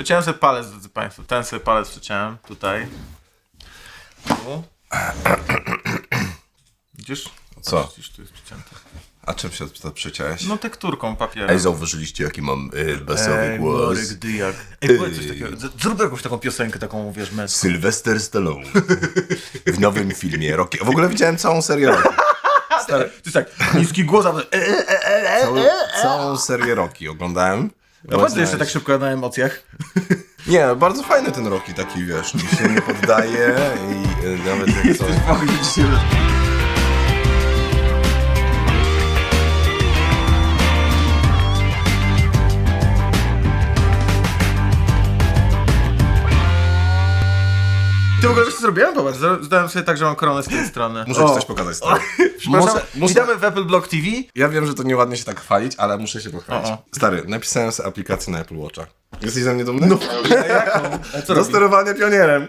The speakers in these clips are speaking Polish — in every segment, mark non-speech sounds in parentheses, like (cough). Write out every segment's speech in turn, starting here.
Przeciąłem sobie palec, drodzy Państwo. Ten sobie palec przeciąłem, tutaj. Tu. Widzisz? Co? Widzisz, tu jest przecięte. A czym się to przeciąłeś? No tekturką papieru. Ej, zauważyliście jaki mam y, basowy głos? Marek Dyjak. Ej, powiedz coś takiego. Z- Zrób jakąś taką piosenkę, taką, wiesz, męską. Sylwester Stallone. w nowym filmie Rocky. W ogóle widziałem całą serię Rocky. Stary, (laughs) to jest tak, niski głos, a potem... e, e, e, e, Całą, całą serię Rocky oglądałem. No patrz, jeszcze tak szybko na emocjach. Nie, bardzo fajny ten Rocky taki, wiesz, mi się nie poddaje i y, nawet jak coś... Ty w ogóle wiesz co zrobiłem? Popatrz, zro- zdałem sobie tak, że mam koronę z tej strony. Muszę ci O. coś pokazać. Stary. (laughs) Przepraszam, Muszę, muszę, witamy w Apple Block TV. ja wiem, że to nieładnie się tak chwalić, ale muszę się pochwalić. O, o. Stary, napisałem sobie aplikację na Apple Watcha. Jesteś ze mnie dumny? No. (laughs) Do sterowania pionierem.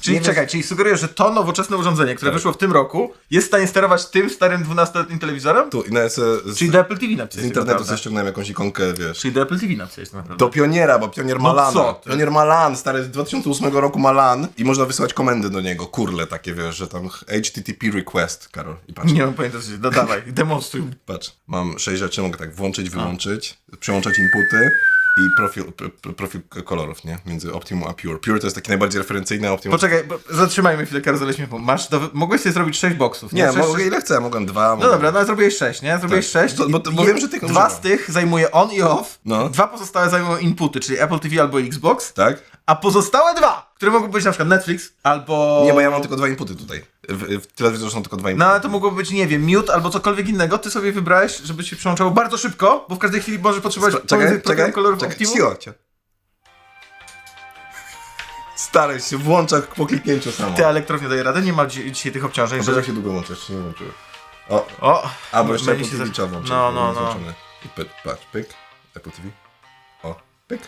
Czyli czekaj, czyli sugerujesz, że to nowoczesne urządzenie, które Tak. wyszło w tym roku, jest w stanie sterować tym starym 12-letnim telewizorem? Tu, i z, Czyli do Apple TV z napisałeś. internetu sobie ściągnąłem jakąś ikonkę, wiesz. Czyli do Apple TV napisałeś to naprawdę. Do pioniera, bo pionier ma No LAN. co ty? Pionier ma LAN, stary, z 2008 roku ma LAN i można wysyłać komendy do niego, kurle takie, wiesz, że tam HTTP request, Karol. I patrz, Nie mam pojęcia, co się... No dawaj, (laughs) demonstruj. patrz, mam sześć rzeczy, mogę tak włączyć, wyłączyć, przełączać inputy i profil, profil kolorów, nie? Między Optimum a Pure. Pure to jest taki najbardziej referencyjny, Optimum... Poczekaj, bo zatrzymajmy chwilę karuzele śmiechu. Masz, do... mogłeś sobie zrobić 6 boksów, nie? Nie, Sześć- mogę ile chcę, mogę dwa, No mogę... dobra, no ale zrobiłeś 6, nie? Zrobiłeś Tak. 6. To- bo- bo wiem, że ty Dwa używam. z tych zajmuje on i off, No. dwa pozostałe zajmują inputy, czyli Apple TV albo Xbox, Tak? a pozostałe dwa, które mogą być na przykład Netflix albo... Nie, bo ja mam tylko dwa inputy tutaj. W, w telewizorze są tylko dwa inputy. No ale to mogłoby być, nie wiem, mute albo cokolwiek innego. Ty sobie wybrałeś, żeby się przełączało bardzo szybko, bo w każdej chwili może potrzebować czekaj, czekaj, kolorów czekaj, Optimum. cię. Stary się włącza po kliknięciu samo. Ty, elektrownia daje radę, nie ma dzi- dzisiaj tych obciążeń, Może że... jak się długo włączasz, czy nie włączyłem. O, O! a bo jeszcze Apple się TV trzeba włączyć. No, bo no, jest no. włączone. I pyk, patrz, pyk, Apple TV. O, pyk.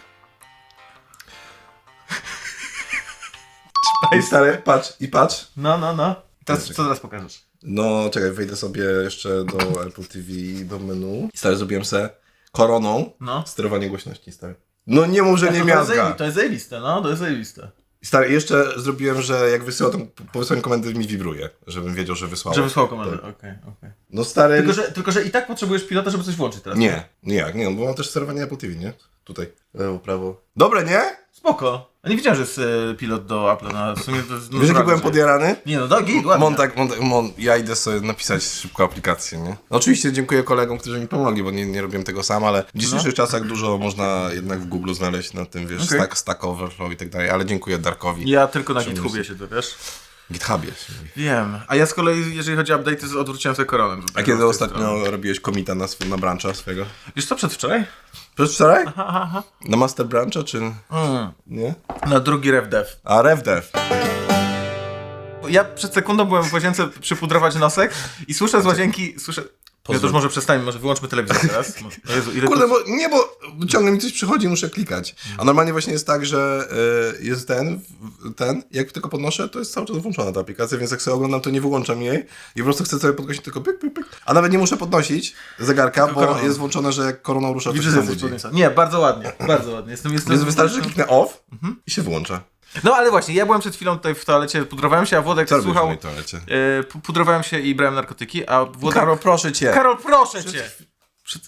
I stary, patrz, i patrz. No, no, no. Teraz, co teraz pokażesz? No, czekaj, wejdę sobie jeszcze do Apple TV, do menu. I stary, zrobiłem se koroną No. sterowanie głośności, stary. No nie mów, że nie to, to, jest miazga. to jest zajebiste, no, to jest zajebiste. Stary, jeszcze zrobiłem, że jak wysyła, to po wysłaniu komendy mi wibruje, żebym wiedział, że wysłał. Że wysłał komendę, okej, okej. No stary... Tylko, że, tylko, że i tak potrzebujesz pilota, żeby coś włączyć teraz. Nie, nie jak, nie, bo mam też sterowanie Apple TV, nie? Tutaj, lewo, prawo. Dobre, nie? Spoko. A nie wiedziałem, że jest e, pilot do Apple, no w sumie to jest... Wiesz, jaki byłem podjarany? Nie no, do git, ładnie. Mon ja idę sobie napisać szybko aplikację, nie? No oczywiście dziękuję kolegom, którzy mi pomogli, bo nie, nie robiłem tego sam, ale w dzisiejszych czasach dużo można jednak w Google znaleźć na tym, wiesz, Okej. stack, stack Overflow i tak dalej, ale dziękuję Darkowi. Ja tylko na GitHubie się to, wiesz? GitHubie. Wiem. A ja z kolei, jeżeli chodzi o update'y, odwróciłem sobie koronę. A kiedy ostatnio robiłeś komita na, na brancha swojego? Wiesz co, przedwczoraj? Przedwczoraj? Aha, aha. Na Master Brancha, czy Mm. nie? Na drugi RevDev. A RevDev. Ja przed sekundą byłem w łazience przypudrować nosek i słyszę z łazienki, słyszę... Ja to już może przestańmy, może wyłączmy telewizor teraz. (laughs) Jezu, Kurde, tu... bo nie, bo ciągle mi coś przychodzi i muszę klikać. A normalnie właśnie jest tak, że y, jest ten, ten, jak tylko podnoszę, to jest cały czas włączona ta aplikacja, więc jak sobie oglądam, to nie wyłączam jej i po prostu chcę sobie podnosić tylko pyk, pyk, pyk. A nawet nie muszę podnosić zegarka, bo koroną. jest włączone, że jak koroną rusza, to Widzę, się że. Nie, bardzo ładnie, bardzo ładnie. Jestem, jestem... Więc wystarczy, że kliknę off i się włącza. No ale właśnie, ja byłem przed chwilą tutaj w toalecie, pudrowałem się, a Włodek Co w słuchał... mojej toalecie? E, pu- pudrowałem się i brałem narkotyki, a Włodek... Karol, proszę cię. Karol, proszę cię!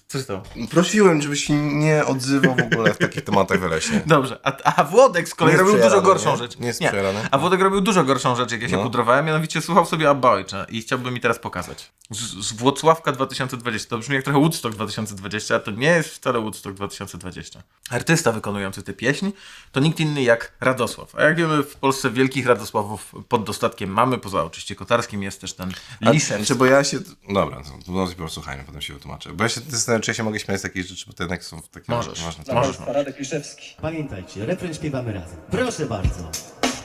Co się stało? Prosiłem, żebyś się nie odzywał w ogóle w takich tematach wyleśnie. (laughs) Dobrze, a, a Włodek z kolei Nie robił dużo gorszą nie? rzecz. Nie jest przejarany. A Włodek robił dużo gorszą rzecz, jak ja się No. pudrowałem, mianowicie słuchał sobie Abba Ojcze i chciałbym mi teraz pokazać. Z, z Włocławka 2020. To brzmi jak trochę Woodstock 2020, a to nie jest wcale Woodstock 2020. Artysta wykonujący tę pieśń to nikt inny jak Radosław. A jak wiemy, w Polsce wielkich Radosławów pod dostatkiem mamy, poza oczywiście Kotarskim jest też ten A, Liszewski. Czy bo ja się... Dobra, to, to najpierw posłuchajmy, potem się wytłumaczę. Bo ja się zastanawiam, czy ja się mogę śmiać z takich rzeczy, bo to jednak są takie Możesz. ważne. Możesz, Radek Liszewski. Pamiętajcie, refren śpiewamy razem. Proszę bardzo.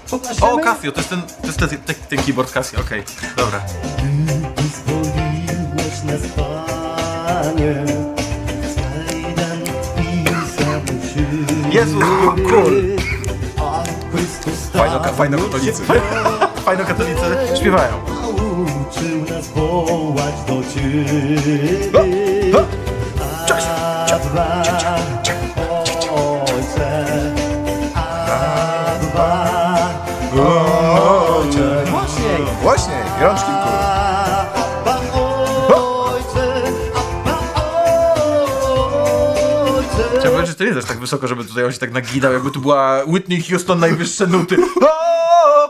Pokażemy? O, Casio, to jest ten, to jest ten, ten, ten keyboard Casio, okej, dobra. Pozwoliłeś zamuszył. Jezu, cool. A Chrystus Fajno, tam fajno katolicy. (laughs) Fajno katolicy śpiewają. nauczył nas wołać do Ciebie. Głośniej, rączki w górę. Chciałbym powiedzieć, że to jest aż tak wysoko, żeby tutaj on się tak nagidał, jakby tu była Whitney Houston najwyższe nuty. O,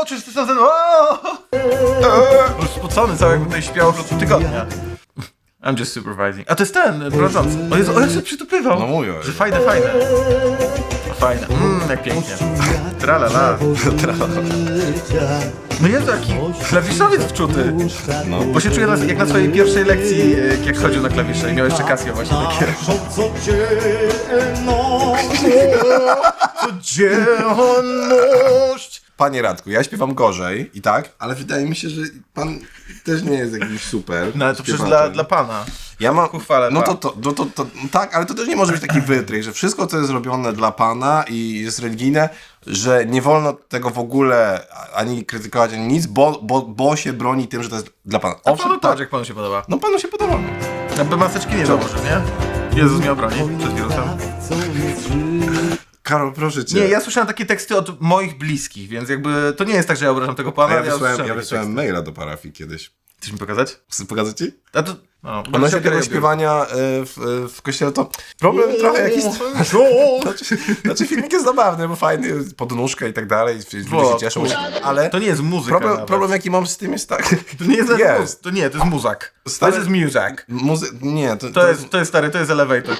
o, czysty sezon, o! Eee, spocony cały, jakby tutaj śpiał w tygodnia. I'm just supervising. A to jest ten, prowadzący. O Jezu, o jak się przytupywał. No mówię. Że fajne, fajne. Fajne. Mmm, jak pięknie. Tralala. No jest taki klawiszowiec wczuty. No. Bo się czuję na, jak na swojej pierwszej lekcji, e, jak chodził na klawisze i miał jeszcze Casio właśnie takie. Codzienność. Panie Radku, ja śpiewam gorzej i tak, ale wydaje mi się, że pan też nie jest jakiś super. No ale to przecież dla, dla pana. Ja mam. ku chwale no to, to, no to, to, tak, ale to też nie może być taki wytrych, że wszystko, co jest robione dla pana i jest religijne, że nie wolno tego w ogóle ani krytykować, ani nic, bo, bo, bo się broni tym, że to jest dla pana. A Owszem, panu tak. tak, jak panu się podoba. No panu się podoba. Aby maseczki nie założy, nie? Jezus mnie obroni przed wirusem. Karol, proszę cię. Nie, ja słyszałem takie teksty od moich bliskich, więc jakby to nie jest tak, że ja obrażam tego pana. A ja wysłałem, ja wysłałem maila do parafii kiedyś. Chcesz mi pokazać? Chcę pokazać ci? A to... No, Odnośnie tego śpiewania y, w, w kościele, to problem trochę jakiś... (laughs) Znaczy, znaczy filmik jest zabawny, bo fajny, podnóżka i tak dalej, ludzie się cieszą, ale To nie jest muzyka problem, problem jaki mam z tym jest tak... To nie jest, (laughs) Jest. To nie, to jest muzak. Stary- To jest music. Muzy... Nie, to, To jest, to jest stary, to jest elevator.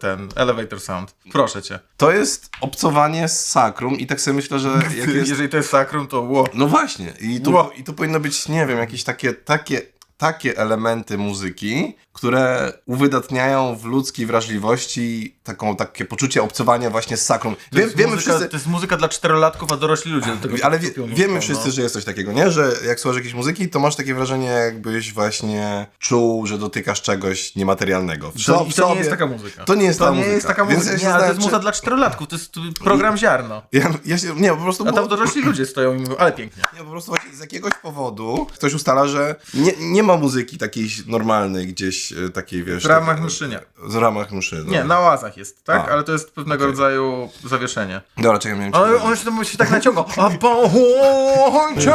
Ten, elevator sound. Proszę cię. to jest obcowanie z sakrum i tak sobie myślę, że (laughs) jest... Jeżeli to jest sakrum, to ło. No właśnie, i tu, i tu powinno być, nie wiem, jakieś takie, takie, takie elementy muzyki, które uwydatniają w ludzkiej wrażliwości taką, takie poczucie obcowania właśnie z sakrum. To Wie, jest wiemy muzyka, wszyscy... To jest muzyka dla czterolatków, a dorośli ludzie do tego Ale wie, wiemy mocno, wszyscy, no. że jest coś takiego, nie? Że jak słuchasz jakiejś muzyki, to masz takie wrażenie, jakbyś właśnie czuł, że dotykasz czegoś niematerialnego. W, To, to nie jest taka muzyka. To nie jest to ta nie muzyka. jest taka muzyka. ja nie, ale to jest zastanawiam, muza dla czterolatków, to jest program ziarno. Ja, ja się, nie, po prostu... A było- tam dorośli ludzie stoją i mówią, ale pięknie. Nie, po prostu właśnie z jakiegoś powodu ktoś ustala, że nie, nie ma muzyki takiej normalnej gdzieś, e, takiej wiesz... W ramach tak- mszy nie. W ramach mszy, no. Nie, na łazach jest, tak? A. Ale to jest pewnego rodzaju zawieszenie. Dobra, czekaj, miałem Ale on się, tam się tak naciągał. A bądźcie! (laughs)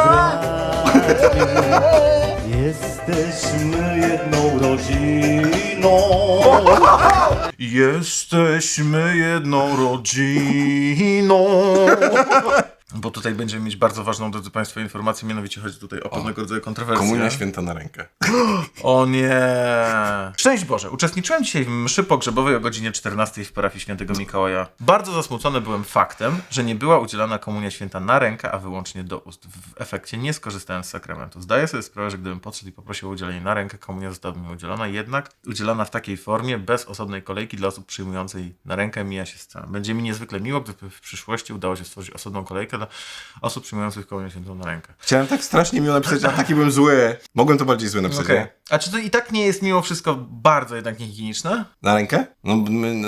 Jesteśmy jedną rodziną. Jesteśmy jedną rodziną. (laughs) Bo tutaj będziemy mieć bardzo ważną, drodzy Państwo, informację, mianowicie chodzi tutaj o pewnego rodzaju kontrowersję. Komunia święta na rękę. (gasps) O nie! Szczęść Boże, uczestniczyłem dzisiaj w mszy pogrzebowej o godzinie 14 w parafii świętego Mikołaja. Bardzo zasmucony byłem faktem, że nie była udzielana komunia święta na rękę, a wyłącznie do ust. W efekcie nie skorzystałem z sakramentu. Zdaję sobie sprawę, że gdybym podszedł i poprosił o udzielenie na rękę, komunia zostałaby mi udzielona, jednak udzielana w takiej formie, bez osobnej kolejki dla osób przyjmującej na rękę, mija się z celem. Będzie mi niezwykle miło, gdyby w przyszłości udało się stworzyć osobną kolejkę dla osób przyjmujących komunię świętą na rękę. Chciałem tak strasznie miło napisać, a taki byłem zły. Mogłem to bardziej zły napisać, nie? A czy to i tak nie jest mimo wszystko bardzo jednak niehigieniczne? Na rękę? No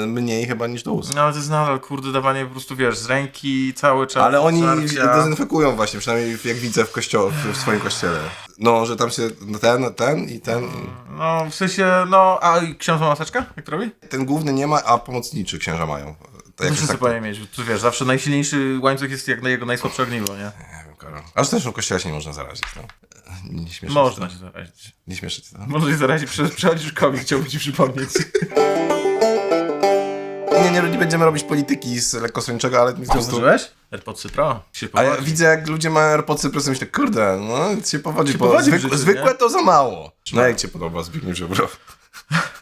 mniej chyba niż do ust. No ale to jest nadal, kurde, dawanie po prostu, wiesz, z ręki cały czas. Ale oni żarcia. dezynfekują właśnie, przynajmniej jak widzę w, kościele, w, swoim kościele. No, że tam się ten, ten i ten. No, w sensie, no, a ksiądz ma maseczkę? Jak to robi? Ten główny nie ma, a pomocniczy księża mają. To To wszyscy tak, powinien mieć, tu wiesz, zawsze najsilniejszy łańcuch jest jak na jego najsłabsze ogniwo, nie? nie wiem, Karol. Aż też w kościele się nie można zarazić, no. Nie śmieszę Można się zarazić. to. Nie śmieszę cię to. Można się zarazić, przechodzisz COVID, chciałbym ci przypomnieć. (laughs) Nie, nie, nie będziemy robić polityki z lekkosłończego, ale prostu... Zauważyłeś? AirPodsy Pro. Się A ja powodzi. widzę, jak ludzie mają AirPodsy, po prostu myślę, kurde, no się powodzi, Się bo powodzi w zwyk- życiu, zwykłe to za mało. No jak cię podoba Zbigniew Ziobro?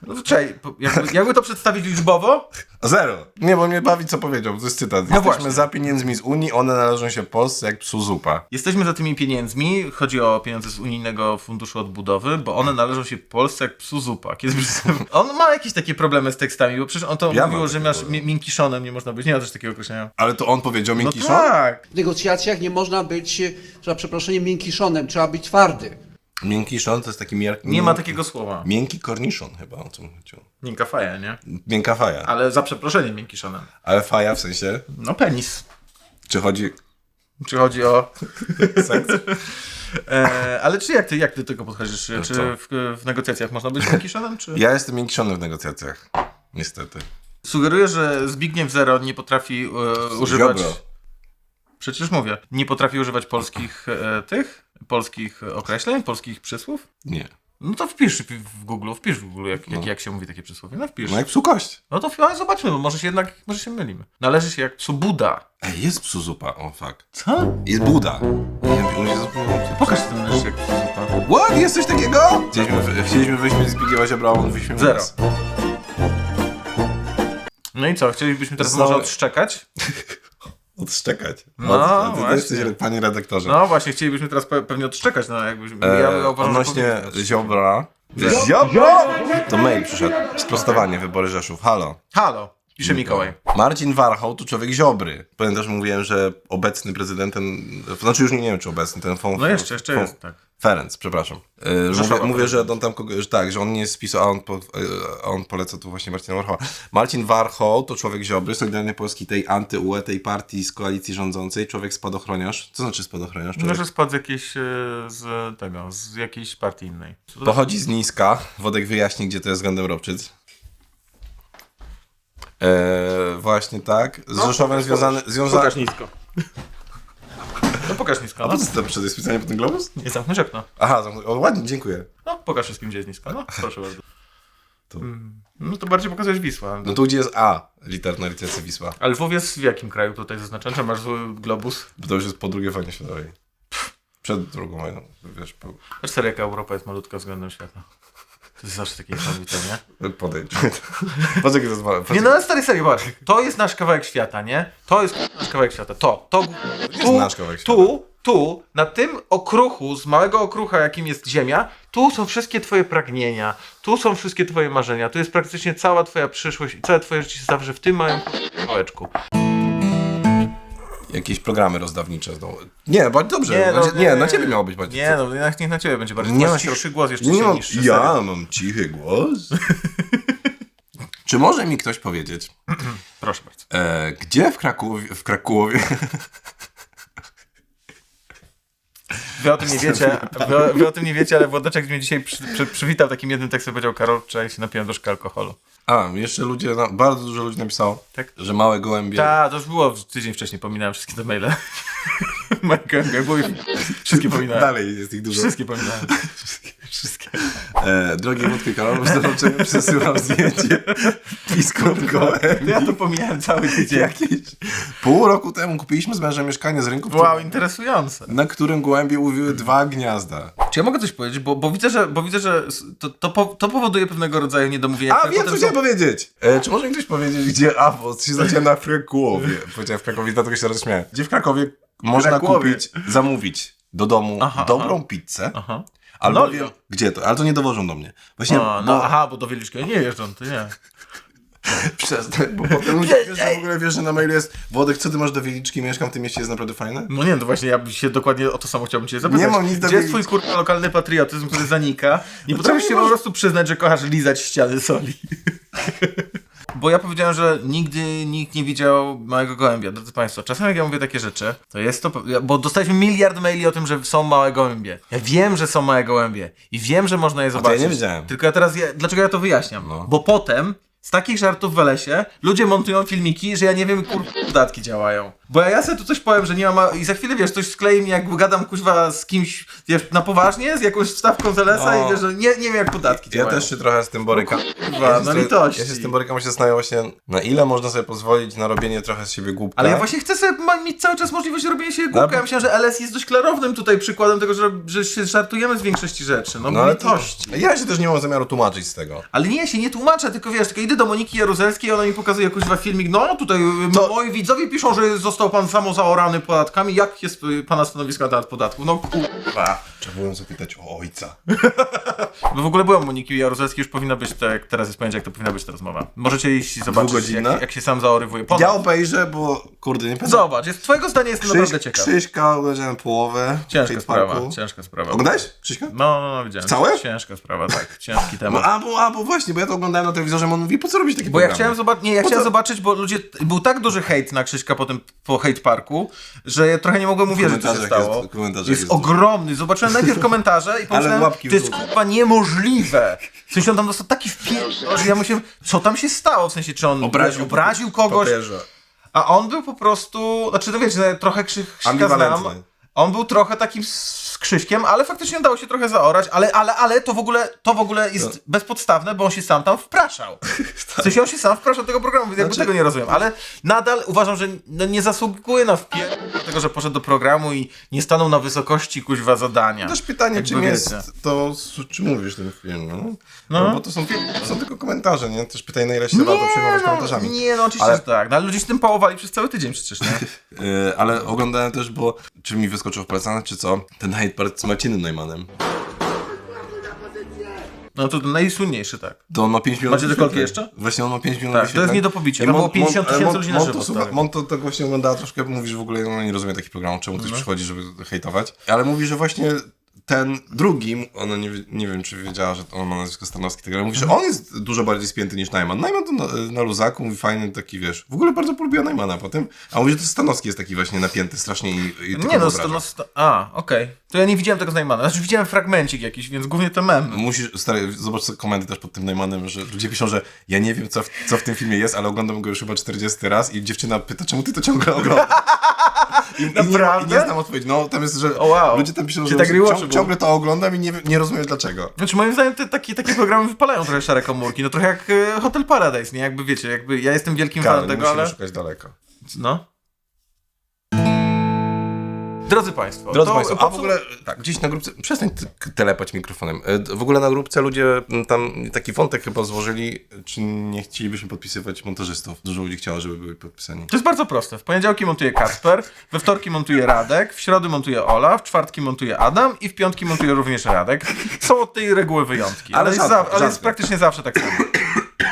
No czekaj, jakby, jakby to przedstawić liczbowo, Zero. Nie, bo mnie bawi, co powiedział, to jest cytat. Jesteśmy właśnie. za pieniędzmi z Unii, one należą się Polsce jak psu zupa. Jesteśmy za tymi pieniędzmi. Chodzi o pieniądze z Unijnego Funduszu Odbudowy, bo one należą się Polsce jak psu zupa. Kiedy... (laughs) On ma jakieś takie problemy z tekstami, bo przecież on to Ja mówiło, mam że masz mi- miękkiszonem, nie można być. Nie ma też takiego określenia. Ale to on powiedział No miękki no tak. W negocjacjach nie można być, e, za przeproszeniem, miękkiszonem, trzeba być twardy. Miękki szon to jest taki miar... Nie ma takiego słowa. Miękki korniszon chyba, o czym chodziło. Miękka faja, nie? Miękka faja. Ale za przeproszeniem miękkiszonem. Ale faja w sensie, No penis. czy chodzi... Czy chodzi o... (laughs) Seks? E, ale czy jak ty, jak ty tego podchodzisz? Czy co? w, w negocjacjach można być miękkiszonem, czy... Ja jestem miękkiszonem w negocjacjach. Niestety. Sugeruję, że Zbigniew Zero nie potrafi e, używać... Ziobro. Przecież mówię, nie potrafi używać polskich e, tych, polskich określeń, polskich przysłów? Nie. No to wpisz w Google, wpisz w Google, jak, jak, jak się mówi takie przysłowie. No wpisz. No jak psu kość. No to chyba zobaczymy, bo może się jednak, może się mylimy. Należy się jak psu Buda. Ej, jest psu zupa, o fuck. Co? Jest Buda. Nie zapomniałem. Pokaż ten należy jak psu zupa. What? Jest coś takiego? Chcieliśmy, chcieliśmy wyśmieć Zbigniewa Ziobra, on wyśmiał Zero. No i co, chcielibyśmy teraz Znowu- może odszczekać? (laughs) Odszczekać. No, Od- ty właśnie. też jesteś, panie redaktorze. No właśnie, chcielibyśmy teraz pe pewnie odszczekać, no jakbyśmy... E, ja uważam, że odnośnie. Ziobra. Ziobra! To mail przyszedł. Sprostowanie, wybory Rzeszów. Halo. Halo, pisze Mikołaj. Marcin Warchoł to człowiek Ziobry. Pamiętasz, mówiłem, że obecny prezydent, ten, znaczy już nie, wiem, czy obecny, ten fon, No jeszcze, jeszcze fon, jest, tak. Ferenc, przepraszam. Rzeszowa mówię, mówię, że on tam kogo, że tak, że on nie jest z PiSu, a on, po, a on poleca tu właśnie Marcina Warchoła. Marcin Warchoł to człowiek Ziobry, Solidarny Polski tej anty-UE, tej partii z koalicji rządzącej, człowiek spadochroniarz. Co znaczy spadochroniarz? No, Człowiek że spadł z jakiejś, e, z tego, z jakiejś partii innej. Pochodzi z niska. Wodek wyjaśni, gdzie to jest względem Eee, właśnie tak. Z Rzeszowem związany... związany... Pokaż nisko. No pokaż nisko, A no. po co przed specjalnie po ten globus? Nie zamknąć okno. Aha, zamknę- o, ładnie, dziękuję. No, pokaż wszystkim, gdzie jest nisko. No, proszę bardzo. To- Mm, No to bardziej pokazujesz Wisła. No tu gdzie jest A, literna literacja Wisła. Ale Lwów jest w jakim kraju tutaj zaznaczony? Czy masz zły globus? Bo to już jest po II wojnie światowej. Przed drugą wojną, wiesz, po... Serio, jaka Europa jest malutka względem świata. To jest zawsze takie niesamowite, nie? Podejdź. Patrz jakie to jest małe. Nie no, ale stary, serio, patrz. To jest nasz kawałek świata, nie? To jest nasz kawałek świata. To, to... Tu, nasz kawałek świata. tu, tu, na tym okruchu, z małego okrucha, jakim jest Ziemia, tu są wszystkie twoje pragnienia, tu są wszystkie twoje marzenia, tu jest praktycznie cała twoja przyszłość i całe twoje życie jest zawsze w tym małym kawałeczku. Jakieś programy rozdawnicze znowu. Nie, bądź dobrze. Nie, no, nie, nie. na ciebie miało być bardziej. Nie no, niech, niech na ciebie będzie bardziej. Nie Nie ma masz głos, jeszcze Nie mam, niższy. ja serio. mam cichy głos. (laughs) Czy może mi ktoś powiedzieć, (clears throat) Proszę bardzo. e, gdzie w Krakowie, w Krakowie, Wy o tym nie wiecie, wy, wy o tym nie wiecie, ale Włodeczek mnie dzisiaj przy, przy, przywitał takim jednym tekstem, powiedział Karol, wczoraj się napiłem troszkę alkoholu. A, jeszcze ludzie, na, bardzo dużo ludzi napisało, Tak? że małe gołębie, Tak, to już było tydzień wcześniej, pominąłem wszystkie te maile. (laughs) Michael, były, (laughs) wszystkie pominąłem. dalej jest ich dużo. Wszystkie pominąłem. (laughs) E, drogie Wódki Karol, z doręczeniem przesyłam zdjęcie piskąt gołębi. Ja to pomijałem cały tydzień. Jakieś pół roku temu kupiliśmy z mężem mieszkanie z rynku, Wow, którym- interesujące. na którym gołębie uwiły dwa gniazda. Czy ja mogę coś powiedzieć? Bo, bo widzę, że, bo widzę, że to, to, po, to powoduje pewnego rodzaju niedomówienia. A, wiem, co chciałem powiedzieć. E, czy może mi ktoś powiedzieć, gdzie Awos się zaczyna na Krakowie? Powiedziałem w Krakowie, dlatego się rozśmiałem. Gdzie w Krakowie można Krakowie. kupić, zamówić do domu Aha, dobrą pizzę, Aha. No, no. gdzie to, ale to nie dowożą do mnie. Właśnie, A, bo, no, aha, bo do Wieliczka nie jeżdżą, ty nie. (laughs) Przestań, bo potem wiesz, że w ogóle wiesz, że na mailu jest Włodek, co ty masz do Wieliczki, mieszkam w tym mieście, jest naprawdę fajne? No nie, no właśnie, ja się dokładnie o to samo chciałbym cię zapytać. Nie mam nic do Gdzie jest twój kurwa lokalny patriotyzm, który zanika? Nie potrafisz nie się po prostu przyznać, że kochasz lizać ściany soli. (laughs) Bo ja powiedziałem, że nigdy nikt nie widział małego gołębia. Drodzy Państwo, czasem jak ja mówię takie rzeczy, to jest to... Bo dostaliśmy miliard maili o tym, że są małe gołębie. Ja wiem, że są małe gołębie. I wiem, że można je to ja zobaczyć. nie wiedziałem. Tylko ja teraz... Ja, dlaczego ja to wyjaśniam? No. Bo potem... Z takich żartów w lesie ludzie montują filmiki, że ja nie wiem, kur... (laughs) podatki działają. Bo ja, ja sobie tu coś powiem, że nie ma... Ma... I za chwilę, wiesz, coś sklei mi, jak gadam, kuźwa, z kimś, wiesz, na poważnie, z jakąś wstawką z LS-a No. i wiesz, że nie, nie wiem, jak podatki Ja działają. też się trochę z tym borykam. kurwa, ja no litości. Ja się z tym borykam, się zastanawiam właśnie, na ile można sobie pozwolić na robienie trochę z siebie głupka. Ale ja właśnie chcę sobie mieć cały czas możliwość robienia się głupka. No, Ja myślałem, że LS jest dość klarownym tutaj przykładem tego, że, że się żartujemy z większości rzeczy. No, No, to, litości. ja się też nie mam zamiaru tłumaczyć z tego. Ale nie, ja się nie tłumaczę, tylko wiesz, tylko idę do Moniki Jaruzelskiej, ona mi pokazuje jakiś filmik, no tutaj To- moi widzowie piszą, że został pan samo zaorany podatkami, jak jest y, pana stanowisko na temat podatków? No kurwa. Trzeba było zapytać o ojca. (laughs) Bo w ogóle byłam u Moniki Jaruzelskiej, już powinna być, tak, teraz jest poniedziałek, to powinna być ta rozmowa. Możecie iść zobaczyć, Dwugodzinna? jak, jak się sam zaorywuje. Ponad. Ja obejrzę, bo kurde, nie pamiętam. Zobacz, jest, twojego zdania jestem naprawdę Krzyś, ciekaw. Krzyśka obejrzałem połowę. Ciężka Hate sprawa, Parku. ciężka sprawa. Oglądałeś Krzyśka? No, no, no, widziałem. Całe? Ciężka sprawa, tak. (laughs) Ciężki No, temat. a, bo, a, bo właśnie, bo ja to oglądałem na telewizorze, on mówi, po co robić takie Bo ja programy? chciałem zobaczyć, nie, ja chciałem zobaczyć, bo ludzie, był tak duży hejt na Krzyśka po hate parku, że ja trochę nie mogłem uwierzyć, co się stało. jest- jest, jest- ogromny. Zobaczyłem najpierw (laughs) komentarze i pomyślałem, to jest chyba niemożliwe. W sensie on tam dostał taki wpier... że ja myślałem, co tam się stało, w sensie, czy on Obraził- obraził kogoś, Papieża. a on był po prostu, znaczy no wiecie, trochę Krzy, Krzyśka znam, on był trochę takim Krzyśkiem, ale faktycznie udało się trochę zaorać, ale, ale, ale to w ogóle, to w ogóle jest bezpodstawne, bo on się sam tam wpraszał. (laughs) W sensie on się sam wpraszał do tego programu, więc Znaczy- tego nie rozumiem, ale nadal uważam, że no nie zasługuje na wpier... tego, że poszedł do programu i nie stanął na wysokości kuźwa zadania. Też pytanie, Jakby czym jest to, czy mówisz ten film, no? No. no. bo to są, to są tylko komentarze, nie? Też pytanie, na ile się warto przejmować komentarzami. nie, no oczywiście, Ale- że tak. No, ale ludzie się tym pałowali przez cały tydzień przecież, nie? Yy, (laughs) ale oglądałem też, bo czy mi wyskoczył w polecane, czy co? Ten Hyde Park z Marcinem Neumannem. No to najsłynniejszy, tak. To on ma 5 milionów Macie wyświetleń. kolki jeszcze? Właśnie on ma 5 milionów Tak, to jest nie do pobicia. Tam Mon- było 50 Mon- tysięcy ludzi na żywo, stary. Mon to tak właśnie oglądała troszkę, mówi, że w ogóle no, nie rozumie takich programów, czemu ktoś Mhm. przychodzi, żeby hejtować. Ale mówi, że właśnie ten drugi, ona nie, nie wiem, czy wiedziała, że on ma nazwisko Stanowski, tak, ale mówi, Mhm. że on jest dużo bardziej spięty niż Najman. Najman to na, na luzaku, mówi fajny taki, wiesz, w ogóle bardzo polubiła Najmana potem, a mówi, że to Stanowski jest taki właśnie napięty strasznie i, i Nie no, no sto, a, okej. To ja nie widziałem tego z Neymana. Znaczy widziałem fragmencik jakiś, więc głównie to mem. Musisz, stary, zobacz sobie komenty też pod tym Najmanem, że ludzie piszą, że ja nie wiem, co w, co w tym filmie jest, ale oglądam go już chyba 40 raz i dziewczyna pyta, czemu ty to ciągle oglądasz? (laughs) I, i, nie, Naprawdę? I nie znam odpowiedzi. No, tam jest, że O, wow. ludzie tam piszą, że tak rewatchable? ciągle, to oglądam i nie, nie rozumiem dlaczego. Znaczy moim zdaniem te, takie, takie programy wypalają trochę szare komórki. No trochę jak e, Hotel Paradise, nie? Jakby wiecie, jakby ja jestem wielkim fanem tego, ale... szukać daleko. No. Drodzy Państwo, Drodzy Państwo, a w ogóle tak, gdzieś na grupce, przestań telepać mikrofonem. E, W ogóle na grupce ludzie tam taki wątek chyba złożyli, czy nie chcielibyśmy podpisywać montażystów. Dużo ludzi chciało, żeby byli podpisani. To jest bardzo proste. W poniedziałki montuje Kasper, we wtorki montuje Radek, w środę montuje Ola, w czwartki montuje Adam i w piątki montuje również Radek. Są od tej reguły wyjątki, ale, Ale jest, za, ale jest praktycznie zawsze tak samo.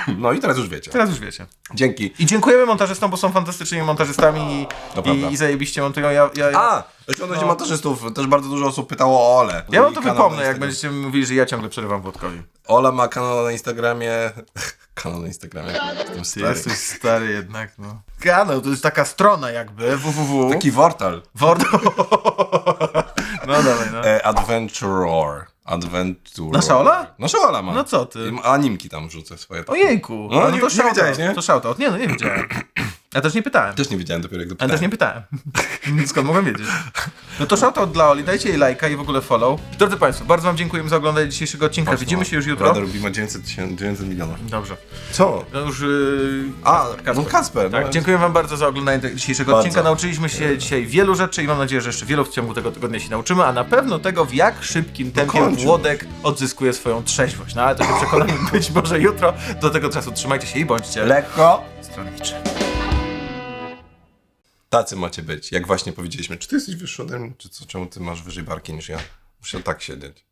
(laughs) No i teraz już wiecie. Teraz już wiecie. Dzięki. I dziękujemy montażystom, bo są fantastycznymi montażystami i, i, i zajebiście montują. Ja, ja, ja, A, jeszcze odnośnie montażystów, też bardzo dużo osób pytało o Ole. ja wam to wypomnę, jak będziecie mówili, że ja ciągle przerywam Włodkowi. Ola ma kanał na Instagramie. (laughs) kanał na Instagramie. Jestem stary. jesteś stary jednak, no. Kanał, to jest taka strona jakby, www. Taki wortal. Word... (laughs) no dawaj, no. E, Adventurer. Adventurer. Nasza Ola? Nasza Ola ma. No co ty? I Animki tam wrzucę swoje. takie. Ojejku, No, no, nie- to nie shoutout, nie? To shoutout. Nie, no nie wiedziałem. Ja też nie pytałem. Też nie wiedziałem dopiero jak dopytałem. też nie pytałem. Skąd mogłem wiedzieć? (laughs) No to shoutout dla Oli, dajcie jej lajka i w ogóle follow. Drodzy Państwo, bardzo Wam dziękujemy za oglądanie dzisiejszego odcinka. Widzimy się już jutro. Radar Robi ma 900, tysięcy- 900 milionów. Dobrze. Co? No już... Yy... A, Kasper. no Kasper. Tak, no. dziękuję Wam bardzo za oglądanie dzisiejszego Bardzo. odcinka. Nauczyliśmy się dzisiaj wielu rzeczy i mam nadzieję, że jeszcze wielu w ciągu tego tygodnia się nauczymy, a na pewno tego, w jak szybkim tempie końcu. Włodek odzyskuje swoją trzeźwość. No ale to się przekonamy (laughs) być może jutro. Do tego czasu trzymajcie się i bądźcie Lekko. stronniczy. Tacy macie być, jak właśnie powiedzieliśmy. Czy ty jesteś wyższy ode mnie, czy co? Czemu ty masz wyżej barki niż ja? Muszę tak siedzieć.